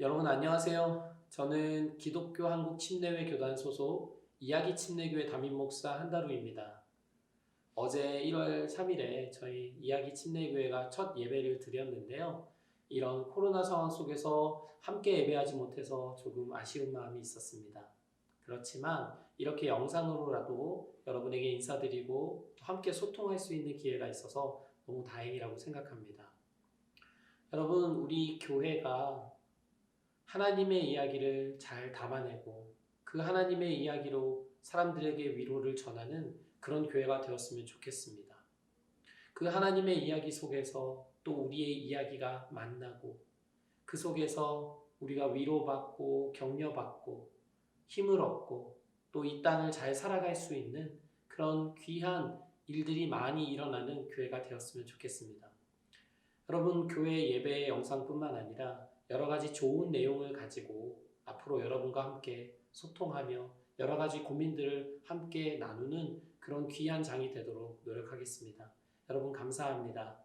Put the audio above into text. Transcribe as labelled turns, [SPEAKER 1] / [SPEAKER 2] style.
[SPEAKER 1] 여러분 안녕하세요. 저는 기독교 한국 침례회 교단 소속 이야기 침례교회 담임 목사 한다루입니다. 어제 1월 3일에 저희 이야기 침례교회가 첫 예배를 드렸는데요. 이런 코로나 상황 속에서 함께 예배하지 못해서 조금 아쉬운 마음이 있었습니다. 그렇지만 이렇게 영상으로라도 여러분에게 인사드리고 함께 소통할 수 있는 기회가 있어서 너무 다행이라고 생각합니다. 여러분, 우리 교회가 하나님의 이야기를 잘 담아내고 그 하나님의 이야기로 사람들에게 위로를 전하는 그런 교회가 되었으면 좋겠습니다. 그 하나님의 이야기 속에서 또 우리의 이야기가 만나고 그 속에서 우리가 위로받고 격려받고 힘을 얻고 또 이 땅을 잘 살아갈 수 있는 그런 귀한 일들이 많이 일어나는 교회가 되었으면 좋겠습니다. 여러분, 교회 예배 영상뿐만 아니라 여러 가지 좋은 내용을 가지고 앞으로 여러분과 함께 소통하며 여러 가지 고민들을 함께 나누는 그런 귀한 장이 되도록 노력하겠습니다. 여러분, 감사합니다.